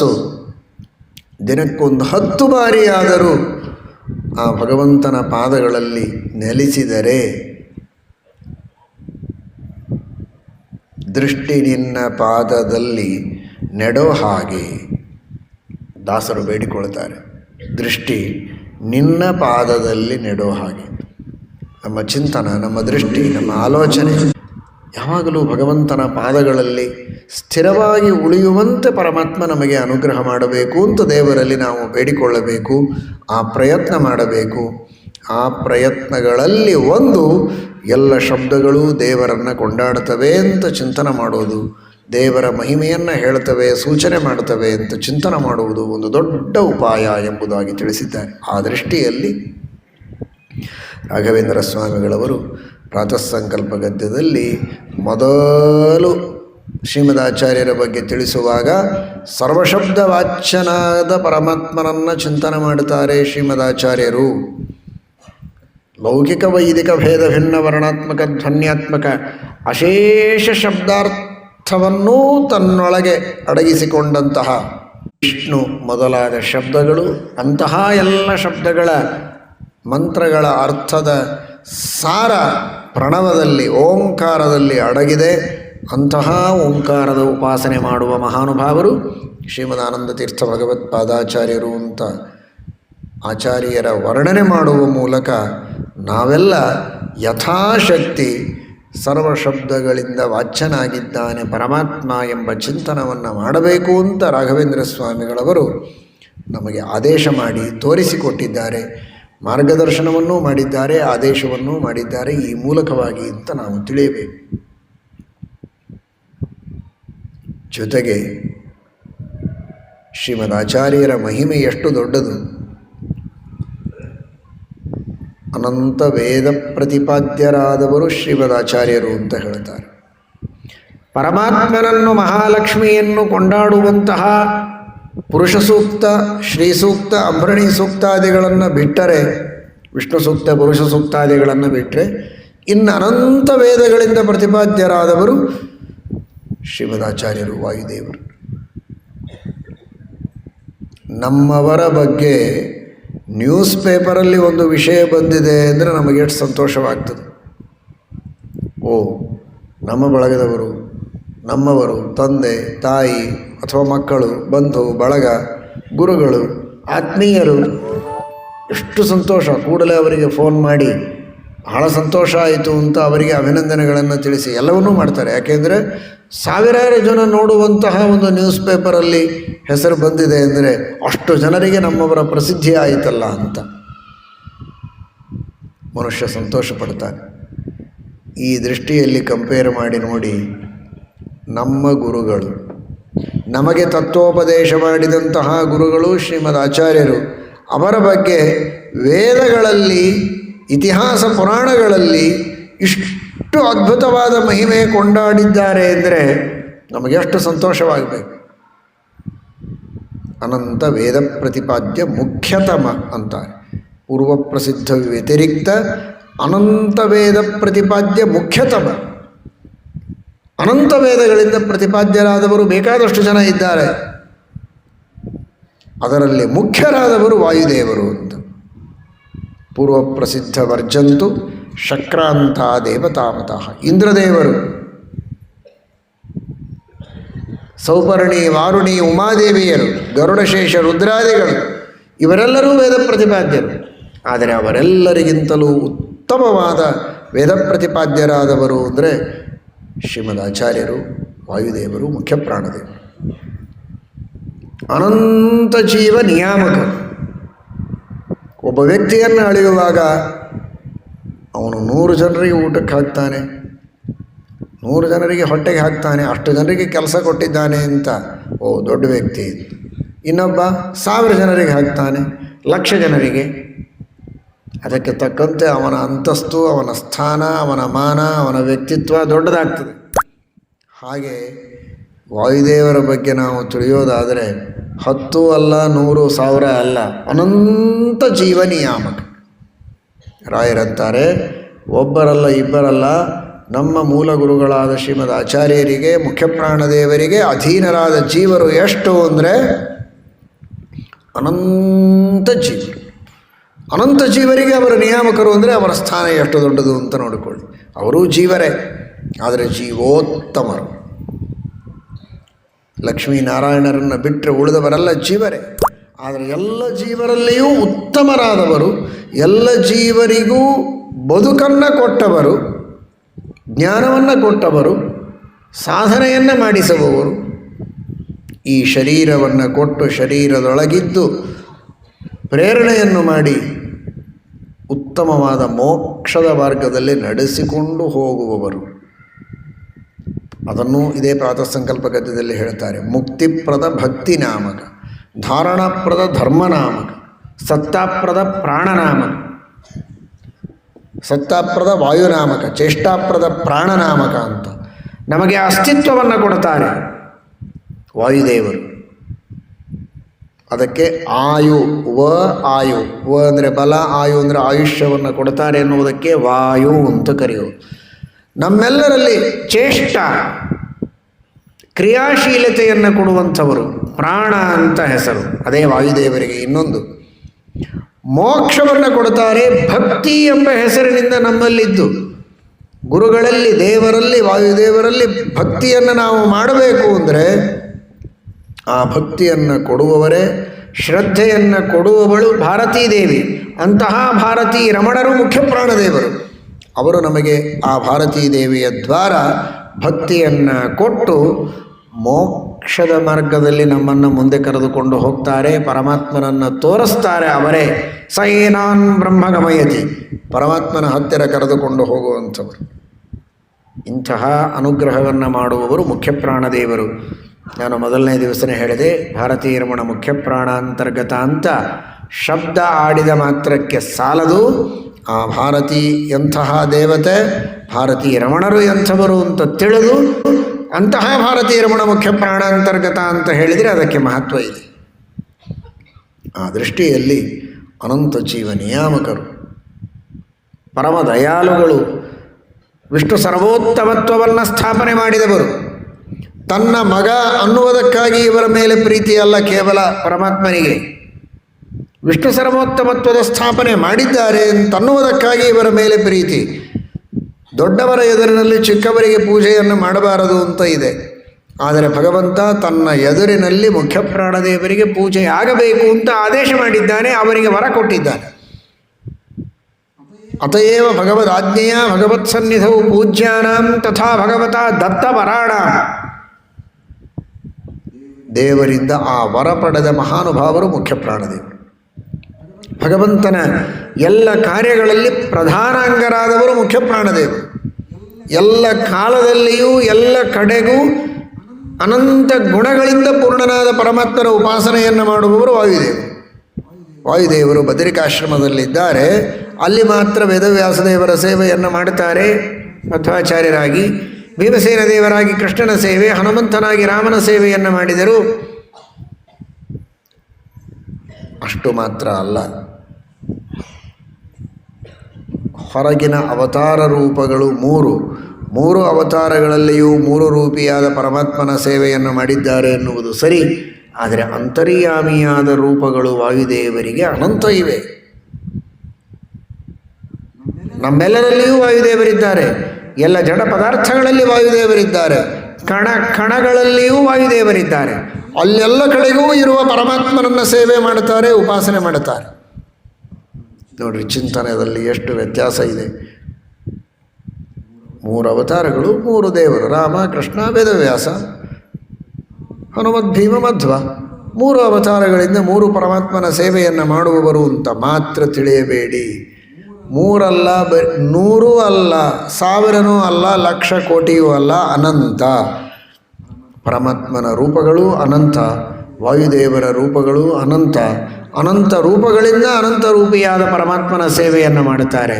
ಮನಸ್ಸು. ದಿನಕ್ಕೊಂದು ಹತ್ತು ಬಾರಿಯಾದರೂ ಆ ಭಗವಂತನ ಪಾದಗಳಲ್ಲಿ ನೆಲೆಸಿದರೆ ದೃಷ್ಟಿ ನಿನ್ನ ಪಾದದಲ್ಲಿ ನೆಡೋ ಹಾಗೆ ದಾಸರು ಬೇಡಿಕೊಳ್ತಾರೆ. ದೃಷ್ಟಿ ನಿನ್ನ ಪಾದದಲ್ಲಿ ನೆಡೋ ಹಾಗೆ. ನಮ್ಮ ಚಿಂತನ, ನಮ್ಮ ದೃಷ್ಟಿ, ನಮ್ಮ ಆಲೋಚನೆ. ಯಾವಾಗಲೂ ಭಗವಂತನ ಪಾದಗಳಲ್ಲಿ ಸ್ಥಿರವಾಗಿ ಉಳಿಯುವಂತೆ ಪರಮಾತ್ಮ ನಮಗೆ ಅನುಗ್ರಹ ಮಾಡಬೇಕು ಅಂತ ದೇವರಲ್ಲಿ ನಾವು ಬೇಡಿಕೊಳ್ಳಬೇಕು, ಆ ಪ್ರಯತ್ನ ಮಾಡಬೇಕು. ಆ ಪ್ರಯತ್ನಗಳಲ್ಲಿ ಒಂದು, ಎಲ್ಲ ಶಬ್ದಗಳು ದೇವರನ್ನು ಕೊಂಡಾಡ್ತವೆ ಅಂತ ಚಿಂತನೆ ಮಾಡೋದು, ದೇವರ ಮಹಿಮೆಯನ್ನು ಹೇಳ್ತವೆ, ಸೂಚನೆ ಮಾಡ್ತವೆ ಅಂತ ಚಿಂತನೆ ಮಾಡುವುದು ಒಂದು ದೊಡ್ಡ ಉಪಾಯ ಎಂಬುದಾಗಿ ತಿಳಿಸಿದ್ದಾರೆ. ಆ ದೃಷ್ಟಿಯಲ್ಲಿ ರಾಘವೇಂದ್ರ ಸ್ವಾಮಿಗಳವರು ಪ್ರಾತಃ ಸಂಕಲ್ಪ ಗದ್ಯದಲ್ಲಿ ಮೊದಲು ಶ್ರೀಮದಾಚಾರ್ಯರ ಬಗ್ಗೆ ತಿಳಿಸುವಾಗ ಸರ್ವಶಬ್ದ ವಾಚ್ಯನಾದ ಪರಮಾತ್ಮನನ್ನು ಚಿಂತನೆ ಮಾಡುತ್ತಾರೆ ಶ್ರೀಮದಾಚಾರ್ಯರು. ಲೌಕಿಕ ವೈದಿಕ ಭೇದ ಭಿನ್ನ ವರ್ಣಾತ್ಮಕ ಧ್ವನ್ಯಾತ್ಮಕ ಅಶೇಷ ಶಬ್ದಾರ್ಥವನ್ನೂ ತನ್ನೊಳಗೆ ಅಡಗಿಸಿಕೊಂಡಂತಹ ವಿಷ್ಣು ಮೊದಲಾದ ಶಬ್ದಗಳು, ಅಂತಹ ಎಲ್ಲ ಶಬ್ದಗಳ ಮಂತ್ರಗಳ ಅರ್ಥದ ಸಾರ ಪ್ರಣವದಲ್ಲಿ, ಓಂಕಾರದಲ್ಲಿ ಅಡಗಿದೆ. ಅಂತಹ ಓಂಕಾರದ ಉಪಾಸನೆ ಮಾಡುವ ಮಹಾನುಭಾವರು ಶ್ರೀಮದಾನಂದ ತೀರ್ಥ ಭಗವತ್ಪಾದಾಚಾರ್ಯರು ಅಂತ ಆಚಾರ್ಯರ ವರ್ಣನೆ ಮಾಡುವ ಮೂಲಕ ನಾವೆಲ್ಲ ಯಥಾಶಕ್ತಿ ಸರ್ವ ಶಬ್ದಗಳಿಂದ ವಾಚ್ಯನಾಗಿದ್ದಾನೆ ಪರಮಾತ್ಮ ಎಂಬ ಚಿಂತನವನ್ನು ಮಾಡಬೇಕು ಅಂತ ರಾಘವೇಂದ್ರ ಸ್ವಾಮಿಗಳವರು ನಮಗೆ ಆದೇಶ ಮಾಡಿ ತೋರಿಸಿಕೊಟ್ಟಿದ್ದಾರೆ. ಮಾರ್ಗದರ್ಶನವನ್ನೂ ಮಾಡಿದ್ದಾರೆ, ಆದೇಶವನ್ನೂ ಮಾಡಿದ್ದಾರೆ ಈ ಮೂಲಕವಾಗಿ ಅಂತ ನಾವು ತಿಳಿಯಬೇಕು. ಜೊತೆಗೆ ಶ್ರೀಮದ್ ಆಚಾರ್ಯರ ಮಹಿಮೆ ಎಷ್ಟು ದೊಡ್ಡದು. ಅನಂತ ವೇದ ಪ್ರತಿಪಾದ್ಯರಾದವರು ಶ್ರೀಮದಾಚಾರ್ಯರು ಅಂತ ಹೇಳ್ತಾರೆ. ಪರಮಾತ್ಮನನ್ನು ಮಹಾಲಕ್ಷ್ಮಿಯನ್ನು ಕೊಂಡಾಡುವಂತಹ ಪುರುಷ ಸೂಕ್ತ ಶ್ರೀ ಸೂಕ್ತ ಅಂಬರಣಿ ಸೂಕ್ತಾದಿಗಳನ್ನು ಬಿಟ್ಟರೆ, ವಿಷ್ಣು ಸೂಕ್ತ, ಪುರುಷ ಸೂಕ್ತಾದಿಗಳನ್ನು ಬಿಟ್ಟರೆ ಇನ್ನು ಅನಂತ ವೇದಗಳಿಂದ ಪ್ರತಿಪಾದ್ಯರಾದವರು ಶ್ರೀಮದಾಚಾರ್ಯರು, ವಾಯುದೇವರು. ನಮ್ಮವರ ಬಗ್ಗೆ ನ್ಯೂಸ್ ಪೇಪರಲ್ಲಿ ಒಂದು ವಿಷಯ ಬಂದಿದೆ ಅಂದರೆ ನಮಗೆ ಎಷ್ಟು ಸಂತೋಷವಾಗ್ತದೆ. ಓ, ನಮ್ಮ ಬಳಗದವರು, ನಮ್ಮವರು, ತಂದೆ, ತಾಯಿ ಅಥವಾ ಮಕ್ಕಳು, ಬಂಧು, ಬಳಗ, ಗುರುಗಳು, ಆತ್ಮೀಯರು, ಎಷ್ಟು ಸಂತೋಷ. ಕೂಡಲೇ ಅವರಿಗೆ ಫೋನ್ ಮಾಡಿ, ಬಹಳ ಸಂತೋಷ ಆಯಿತು ಅಂತ ಅವರಿಗೆ ಅಭಿನಂದನೆಗಳನ್ನು ತಿಳಿಸಿ ಎಲ್ಲವನ್ನೂ ಮಾಡ್ತಾರೆ. ಯಾಕೆಂದರೆ ಸಾವಿರಾರು ಜನ ನೋಡುವಂತಹ ಒಂದು ನ್ಯೂಸ್ ಪೇಪರಲ್ಲಿ ಹೆಸರು ಬಂದಿದೆ ಅಂದರೆ ಅಷ್ಟು ಜನರಿಗೆ ನಮ್ಮವರ ಪ್ರಸಿದ್ಧಿ ಆಯಿತಲ್ಲ ಅಂತ. ಮನುಷ್ಯ ಸಂತೋಷ ಪಡ್ತಾನೆ. ಈ ದೃಷ್ಟಿಯಲ್ಲಿ ಕಂಪೇರ್ ಮಾಡಿ ನೋಡಿ ನಮ್ಮ ಗುರುಗಳು ನಮಗೆ ತತ್ವೋಪದೇಶ ಮಾಡಿದಂತಹ ಗುರುಗಳು ಶ್ರೀಮದ್ ಆಚಾರ್ಯರು. ಅವರ ಬಗ್ಗೆ ವೇದಗಳಲ್ಲಿ, ಇತಿಹಾಸ ಪುರಾಣಗಳಲ್ಲಿ ಇಷ್ಟು ಅದ್ಭುತವಾದ ಮಹಿಮೆ ಕೊಂಡಾಡಿದ್ದಾರೆ ಅಂದರೆ ನಮಗೆ ಎಷ್ಟು ಸಂತೋಷವಾಗಬೇಕು. ಅನಂತ ವೇದ ಪ್ರತಿಪಾದ್ಯ ಮುಖ್ಯತಮ ಅಂತಾರೆ. ಪೂರ್ವ ಪ್ರಸಿದ್ಧ ವ್ಯತಿರಿಕ್ತ ಅನಂತ ವೇದ ಪ್ರತಿಪಾದ್ಯ ಮುಖ್ಯತಮ. ಅನಂತ ವೇದಗಳಿಂದ ಪ್ರತಿಪಾದ್ಯರಾದವರು ಬೇಕಾದಷ್ಟು ಜನ ಇದ್ದಾರೆ. ಅದರಲ್ಲಿ ಮುಖ್ಯರಾದವರು ವಾಯುದೇವರು ಅಂತ. ಪೂರ್ವ ಪ್ರಸಿದ್ಧ ವರ್ಜಂತು, ಶಕ್ರಾಂತ, ದೇವತಾಮತಃ, ಇಂದ್ರದೇವರು. ಸೌಪರ್ಣಿ, ವಾರುಣಿ, ಉಮಾದೇವಿಯರು, ಗರುಡಶೇಷ, ರುದ್ರಾದಿಗಳು, ಇವರೆಲ್ಲರೂ ವೇದ ಪ್ರತಿಪಾದ್ಯರು. ಆದರೆ ಅವರೆಲ್ಲರಿಗಿಂತಲೂ ಉತ್ತಮವಾದ ವೇದ ಪ್ರತಿಪಾದ್ಯರಾದವರು ಅಂದರೆ ಶ್ರೀಮದ್ ಆಚಾರ್ಯರು, ವಾಯುದೇವರು, ಮುಖ್ಯ ಪ್ರಾಣದೇವರು. ಅನಂತ ಜೀವ ನಿಯಾಮಕ. ಒಬ್ಬ ವ್ಯಕ್ತಿಯನ್ನು ಅಳೆಯುವಾಗ ಅವನು ನೂರು ಜನರಿಗೆ ಊಟಕ್ಕೆ ಹಾಕ್ತಾನೆ. ನೂರು ಜನರಿಗೆ ಹೊಟ್ಟೆಗೆ ಹಾಕ್ತಾನೆ. ಅಷ್ಟು ಜನರಿಗೆ ಕೆಲಸ ಕೊಟ್ಟಿದ್ದಾನೆ ಅಂತ, ಓ ದೊಡ್ಡ ವ್ಯಕ್ತಿ. ಇನ್ನೊಬ್ಬ ಸಾವಿರ ಜನರಿಗೆ ಹಾಕ್ತಾನೆ. ಲಕ್ಷ ಜನರಿಗೆ. ಅದಕ್ಕೆ ತಕ್ಕಂತೆ ಅವನ ಅಂತಸ್ತು, ಅವನ ಸ್ಥಾನ, ಅವನ ಮಾನ, ಅವನ ವ್ಯಕ್ತಿತ್ವ ದೊಡ್ಡದಾಗ್ತದೆ. ಹಾಗೆ ವಾಯುದೇವರ ಬಗ್ಗೆ ನಾವು ತಿಳಿಯೋದಾದರೆ ಹತ್ತು ಅಲ್ಲ, ನೂರು ಸಾವಿರ ಅಲ್ಲ, ಅನಂತ ಜೀವ ನಿಯಾಮಕ ರಾಯರಂತಾರೆ, ಒಬ್ಬರಲ್ಲ ಇಬ್ಬರಲ್ಲ, ನಮ್ಮ ಮೂಲ ಗುರುಗಳಾದ ಶ್ರೀಮದ್ ಆಚಾರ್ಯರಿಗೆ ಮುಖ್ಯಪ್ರಾಣದೇವರಿಗೆ ಅಧೀನರಾದ ಜೀವರು ಎಷ್ಟು ಅಂದರೆ ಅನಂತ ಜೀವರು ಅನಂತ ಜೀವರಿಗೆ ಅವರ ನಿಯಾಮಕರು ಅಂದರೆ ಅವರ ಸ್ಥಾನ ಎಷ್ಟು ದೊಡ್ಡದು ಅಂತ ನೋಡಿಕೊಳ್ಳಿ. ಅವರೂ ಜೀವರೇ, ಆದರೆ ಜೀವೋತ್ತಮರು. ಲಕ್ಷ್ಮೀನಾರಾಯಣರನ್ನು ಬಿಟ್ಟರೆ ಉಳಿದವರೆಲ್ಲ ಜೀವರೇ. ಆದರೆ ಎಲ್ಲ ಜೀವರಲ್ಲಿಯೂ ಉತ್ತಮರಾದವರು, ಎಲ್ಲ ಜೀವರಿಗೂ ಬದುಕನ್ನು ಕೊಟ್ಟವರು, ಜ್ಞಾನವನ್ನು ಕೊಟ್ಟವರು, ಸಾಧನೆಯನ್ನು ಮಾಡಿಸುವವರು ಈ ಶರೀರವನ್ನು ಕೊಟ್ಟು ಶರೀರದೊಳಗಿದ್ದು ಪ್ರೇರಣೆಯನ್ನು ಮಾಡಿ ಉತ್ತಮವಾದ ಮೋಕ್ಷದ ಮಾರ್ಗದಲ್ಲಿ ನಡೆಸಿಕೊಂಡು ಹೋಗುವವರು. ಅದನ್ನು ಇದೇ ಪ್ರಾತಃ ಸಂಕಲ್ಪ ಗದ್ಯದಲ್ಲಿ ಹೇಳ್ತಾರೆ ಮುಕ್ತಿಪ್ರದ ಭಕ್ತಿ ನಾಮಕ ಧಾರಣಪ್ರದ ಧರ್ಮನಾಮಕ, ಸತ್ತಾಪ್ರದ ಪ್ರಾಣನಾಮಕ, ಸತ್ತಾಪ್ರದ ವಾಯುನಾಮಕ ಚೇಷ್ಟಾಪ್ರದ ಪ್ರಾಣನಾಮಕ ಅಂತ ನಮಗೆ ಅಸ್ತಿತ್ವವನ್ನು ಕೊಡ್ತಾರೆ ವಾಯುದೇವರು. ಅದಕ್ಕೆ ಆಯು, ವ ಆಯು. ವ ಅಂದರೆ ಬಲ, ಆಯು ಅಂದರೆ ಆಯುಷ್ಯವನ್ನು ಕೊಡ್ತಾರೆ ಎನ್ನುವುದಕ್ಕೆ ವಾಯು ಅಂತ ಕರೆಯುವುದು ನಮ್ಮೆಲ್ಲರಲ್ಲಿ ಚೇಷ್ಟ, ಕ್ರಿಯಾಶೀಲತೆಯನ್ನು ಕೊಡುವಂಥವರು ಪ್ರಾಣ ಅಂತ ಹೆಸರು. ಅದೇ ವಾಯುದೇವರಿಗೆ ಇನ್ನೊಂದು. ಮೋಕ್ಷವನ್ನು ಕೊಡ್ತಾರೆ ಭಕ್ತಿ ಎಂಬ ಹೆಸರಿನಿಂದ ನಮ್ಮಲ್ಲಿದ್ದು. ಗುರುಗಳಲ್ಲಿ, ದೇವರಲ್ಲಿ, ವಾಯುದೇವರಲ್ಲಿ ಭಕ್ತಿಯನ್ನು ನಾವು ಮಾಡಬೇಕು ಅಂದರೆ ಆ ಭಕ್ತಿಯನ್ನು ಕೊಡುವವರೇ, ಶ್ರದ್ಧೆಯನ್ನು ಕೊಡುವವಳು ಭಾರತೀ ದೇವಿ. ಅಂತಹ ಭಾರತೀ ರಮಣರು ಮುಖ್ಯ ಪ್ರಾಣದೇವರು. ಅವರು ನಮಗೆ ಆ ಭಾರತೀ ದೇವಿಯ ದ್ವಾರ ಭಕ್ತಿಯನ್ನು ಕೊಟ್ಟು ಮೋಕ್ಷದ ಮಾರ್ಗದಲ್ಲಿ ನಮ್ಮನ್ನು ಮುಂದೆ ಕರೆದುಕೊಂಡು ಹೋಗ್ತಾರೆ, ಪರಮಾತ್ಮನನ್ನು ತೋರಿಸ್ತಾರೆ ಅವರೇ. ಸೈನಾನ್ ಬ್ರಹ್ಮಗಮಯತಿ ಪರಮಾತ್ಮನ ಹತ್ತಿರ ಕರೆದುಕೊಂಡು ಹೋಗುವಂಥವರು. ಇಂತಹ ಅನುಗ್ರಹವನ್ನು ಮಾಡುವವರು ಮುಖ್ಯ ಪ್ರಾಣದೇವರು. ನಾನು ಮೊದಲನೇ ದಿವಸನೇ ಹೇಳಿದೆ, ಭಾರತೀಯ ರಮಣ ಮುಖ್ಯ ಪ್ರಾಣಾಂತರ್ಗತ ಅಂತ. ಶಬ್ದ ಆಡಿದ ಮಾತ್ರಕ್ಕೆ ಸಾಲದು. ಆ ಭಾರತಿ ಎಂತಹ ದೇವತೆ, ಭಾರತೀಯ ರಮಣರು ಎಂಥವರು ಅಂತ ತಿಳಿದು, ಅಂತಹ ಭಾರತೀಯ ರಮಣ ಮುಖ್ಯ ಪ್ರಾಣಾಂತರ್ಗತ ಅಂತ ಹೇಳಿದರೆ ಅದಕ್ಕೆ ಮಹತ್ವ ಇದೆ. ಆ ದೃಷ್ಟಿಯಲ್ಲಿ ಅನಂತ ಜೀವ ನಿಯಾಮಕರು, ಪರಮ ದಯಾಳುಗಳು, ವಿಷ್ಣು ಸರ್ವೋತ್ತಮತ್ವವನ್ನು ಸ್ಥಾಪನೆ ಮಾಡಿದವರು. ತನ್ನ ಮಗ ಅನ್ನುವುದಕ್ಕಾಗಿ ಇವರ ಮೇಲೆ ಪ್ರೀತಿ ಅಲ್ಲ ಕೇವಲ ಪರಮಾತ್ಮನಿಗೆ. ವಿಷ್ಣು ಸರ್ವೋತ್ತಮತ್ವದ ಸ್ಥಾಪನೆ ಮಾಡಿದ್ದಾರೆ ಅಂತನ್ನುವುದಕ್ಕಾಗಿ ಇವರ ಮೇಲೆ ಪ್ರೀತಿ. ದೊಡ್ಡವರ ಎದುರಿನಲ್ಲಿ ಚಿಕ್ಕವರಿಗೆ ಪೂಜೆಯನ್ನು ಮಾಡಬಾರದು ಅಂತ ಇದೆ. ಆದರೆ ಭಗವಂತ ತನ್ನ ಎದುರಿನಲ್ಲಿ ಮುಖ್ಯ ಪ್ರಾಣದೇವರಿಗೆ ಪೂಜೆ ಆಗಬೇಕು ಅಂತ ಆದೇಶ ಮಾಡಿದ್ದಾನೆ, ಅವರಿಗೆ ವರ ಕೊಟ್ಟಿದ್ದಾನೆ. ಅತಯೇವ ಭಗವದಾಜ್ಞೆಯ ಭಗವತ್ ಸನ್ನಿಧವು ಪೂಜ್ಯಾನಾಂ ತಥಾ ಭಗವತ ದತ್ತವರಾಣ. ದೇವರಿಂದ ಆ ವರ ಪಡೆದ ಮಹಾನುಭಾವರು ಮುಖ್ಯ ಪ್ರಾಣದೇವರು ಭಗವಂತನ ಎಲ್ಲ ಕಾರ್ಯಗಳಲ್ಲಿ ಪ್ರಧಾನಾಂಗರಾದವರು ಮುಖ್ಯ ಪ್ರಾಣದೇವರು ಎಲ್ಲ ಕಾಲದಲ್ಲಿಯೂ, ಎಲ್ಲ ಕಡೆಗೂ ಅನಂತ ಗುಣಗಳಿಂದ ಪೂರ್ಣನಾದ ಪರಮಾತ್ಮನ ಉಪಾಸನೆಯನ್ನು ಮಾಡುವವರು ವಾಯುದೇವರು ವಾಯುದೇವರು ಬದರಿಕಾಶ್ರಮದಲ್ಲಿದ್ದಾರೆ. ಅಲ್ಲಿ ಮಾತ್ರ ವೇದವ್ಯಾಸದೇವರ ಸೇವೆಯನ್ನು ಮಾಡುತ್ತಾರೆ ಮಧ್ವಾಚಾರ್ಯರಾಗಿ ಭೀಮಸೇನ ದೇವರಾಗಿ ಕೃಷ್ಣನ ಸೇವೆ, ಹನುಮಂತನಾಗಿ ರಾಮನ ಸೇವೆಯನ್ನು ಮಾಡಿದರು. ಅಷ್ಟು ಮಾತ್ರ ಅಲ್ಲ. ಹೊರಗಿನ ಅವತಾರ ರೂಪಗಳು ಮೂರು. ಮೂರು ಅವತಾರಗಳಲ್ಲಿಯೂ ಮೂರು ರೂಪಿಯಾದ ಪರಮಾತ್ಮನ ಸೇವೆಯನ್ನು ಮಾಡಿದ್ದಾರೆ ಎನ್ನುವುದು ಸರಿ. ಆದರೆ ಅಂತರ್ಯಾಮಿಯಾದ ರೂಪಗಳು ವಾಯುದೇವರಿಗೆ ಅನಂತ ಇವೆ. ನಮ್ಮೆಲ್ಲರಲ್ಲಿಯೂ ವಾಯುದೇವರಿದ್ದಾರೆ. ಎಲ್ಲ ಜಡ ಪದಾರ್ಥಗಳಲ್ಲಿ ವಾಯುದೇವರಿದ್ದಾರೆ. ಕಣ ಕಣಗಳಲ್ಲಿಯೂ ವಾಯುದೇವರಿದ್ದಾರೆ. ಅಲ್ಲೆಲ್ಲ ಕಡೆಗೂ ಇರುವ ಪರಮಾತ್ಮನನ್ನು ಸೇವೆ ಮಾಡುತ್ತಾರೆ, ಉಪಾಸನೆ ಮಾಡುತ್ತಾರೆ. ನೋಡ್ರಿ ಚಿಂತನೆಯಲ್ಲಿ ಎಷ್ಟು ವ್ಯತ್ಯಾಸ ಇದೆ. ಮೂರು ಅವತಾರಗಳು, ಮೂರು ದೇವರು, ರಾಮ, ಕೃಷ್ಣ, ವೇದವ್ಯಾಸ, ಹನುಮದ್, ಭೀಮ, ಮಧ್ವ. ಮೂರು ಅವತಾರಗಳಿಂದ ಮೂರು ಪರಮಾತ್ಮನ ಸೇವೆಯನ್ನು ಮಾಡುವವರು ಅಂತ ಮಾತ್ರ ತಿಳಿಯಬೇಡಿ. ಮೂರಲ್ಲ, ಬ ನೂರೂ ಅಲ್ಲ, ಸಾವಿರನೂ ಅಲ್ಲ, ಲಕ್ಷ ಕೋಟಿಯೂ ಅಲ್ಲ, ಅನಂತ. ಪರಮಾತ್ಮನ ರೂಪಗಳು ಅನಂತ. ವಾಯುದೇವರ ರೂಪಗಳು ಅನಂತ. ಅನಂತ ರೂಪಗಳಿಂದ ಅನಂತ ರೂಪಿಯಾದ ಪರಮಾತ್ಮನ ಸೇವೆಯನ್ನು ಮಾಡುತ್ತಾರೆ.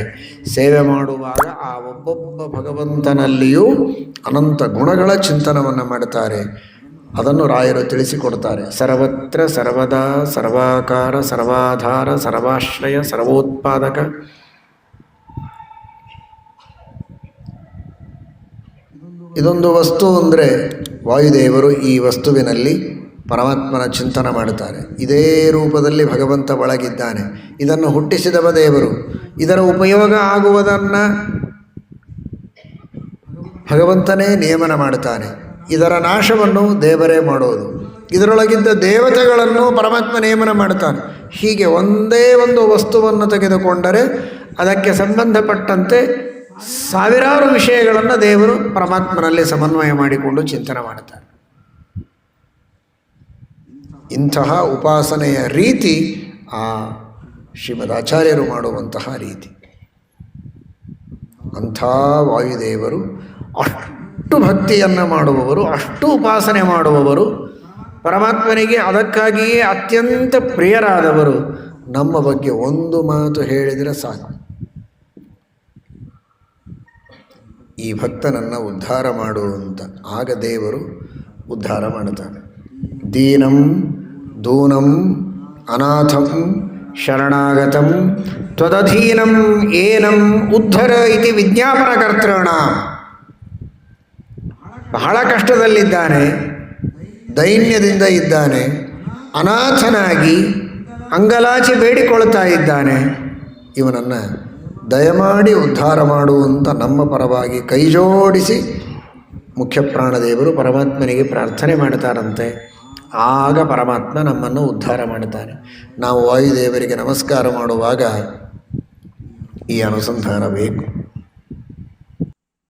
ಸೇವೆ ಮಾಡುವಾಗ ಆ ಒಬ್ಬೊಬ್ಬ ಭಗವಂತನಲ್ಲಿಯೂ ಅನಂತ ಗುಣಗಳ ಚಿಂತನವನ್ನು ಮಾಡುತ್ತಾರೆ. ಅದನ್ನು ರಾಯರು ತಿಳಿಸಿಕೊಡ್ತಾರೆ. ಸರ್ವತ್ರ ಸರ್ವದಾ ಸರ್ವಾಕಾರ ಸರ್ವಾಧಾರ ಸರ್ವಾಶ್ರಯ ಸರ್ವೋತ್ಪಾದಕ. ಇದೊಂದು ವಸ್ತು ಅಂದರೆ ವಾಯುದೇವರು ಈ ವಸ್ತುವಿನಲ್ಲಿ ಪರಮಾತ್ಮನ ಚಿಂತನ ಮಾಡುತ್ತಾರೆ. ಇದೇ ರೂಪದಲ್ಲಿ ಭಗವಂತ ಒಳಗಿದ್ದಾನೆ. ಇದನ್ನು ಹುಟ್ಟಿಸಿದವ ದೇವರು. ಇದರ ಉಪಯೋಗ ಆಗುವುದನ್ನು ಭಗವಂತನೇ ನಿಯಮನ ಮಾಡುತ್ತಾನೆ. ಇದರ ನಾಶವನ್ನು ದೇವರೇ ಮಾಡೋದು. ಇದರೊಳಗಿದ್ದ ದೇವತೆಗಳನ್ನು ಪರಮಾತ್ಮ ನಿಯಮನ ಮಾಡುತ್ತಾನೆ. ಹೀಗೆ ಒಂದೇ ಒಂದು ವಸ್ತುವನ್ನು ತೆಗೆದುಕೊಂಡರೆ ಅದಕ್ಕೆ ಸಂಬಂಧಪಟ್ಟಂತೆ ಸಾವಿರಾರು ವಿಷಯಗಳನ್ನು ದೇವರು ಪರಮಾತ್ಮನಲ್ಲಿ ಸಮನ್ವಯ ಮಾಡಿಕೊಂಡು ಚಿಂತನೆ ಮಾಡುತ್ತಾರೆ ಇಂತಹ ಉಪಾಸನೆಯ ರೀತಿ ಆ ಶ್ರೀಮದ್ ಆಚಾರ್ಯರು ಮಾಡುವಂತಹ ರೀತಿ. ಅಂಥ ವಾಯುದೇವರು ಅಷ್ಟು ಭಕ್ತಿಯನ್ನು ಮಾಡುವವರು, ಅಷ್ಟು ಉಪಾಸನೆ ಮಾಡುವವರು, ಪರಮಾತ್ಮನಿಗೆ ಅದಕ್ಕಾಗಿಯೇ ಅತ್ಯಂತ ಪ್ರಿಯರಾದವರು, ನಮ್ಮ ಬಗ್ಗೆ ಒಂದು ಮಾತು ಹೇಳಿದರೆ ಸಾಕು. ಈ ಭಕ್ತನನ್ನು ಉದ್ಧಾರ ಮಾಡುವಂತ ಆಗ ದೇವರು ಉದ್ಧಾರ ಮಾಡುತ್ತಾನೆ ದೀನಂ, ದೂನಂ, ಅನಾಥಂ, ಶರಣಾಗತಂ, ತ್ವದಧೀನಂ, ಏನಂ, ಉದ್ಧರ ಇತಿ ವಿಜ್ಞಾಪನಕರ್ತೃಣ. ಬಹಳ ಕಷ್ಟದಲ್ಲಿದ್ದಾನೆ, ದೈನ್ಯದಿಂದ ಇದ್ದಾನೆ, ಅನಾಥನಾಗಿ ಅಂಗಲಾಚಿ ಬೇಡಿಕೊಳ್ತಾ ಇದ್ದಾನೆ. ಇವನನ್ನು ದಯಮಾಡಿ ಉದ್ಧಾರ ಮಾಡುವಂತ ನಮ್ಮ ಪರವಾಗಿ ಕೈಜೋಡಿಸಿ ಮುಖ್ಯ ಪ್ರಾಣದೇವರು ಪರಮಾತ್ಮನಿಗೆ ಪ್ರಾರ್ಥನೆ ಮಾಡ್ತಾರಂತೆ. ಆಗ ಪರಮಾತ್ಮ ನಮ್ಮನ್ನು ಉದ್ಧಾರ ಮಾಡುತ್ತಾನೆ. ನಾವು ವಾಯುದೇವರಿಗೆ ನಮಸ್ಕಾರ ಮಾಡುವಾಗ ಈ ಅನುಸಂಧಾನ ಬೇಕು.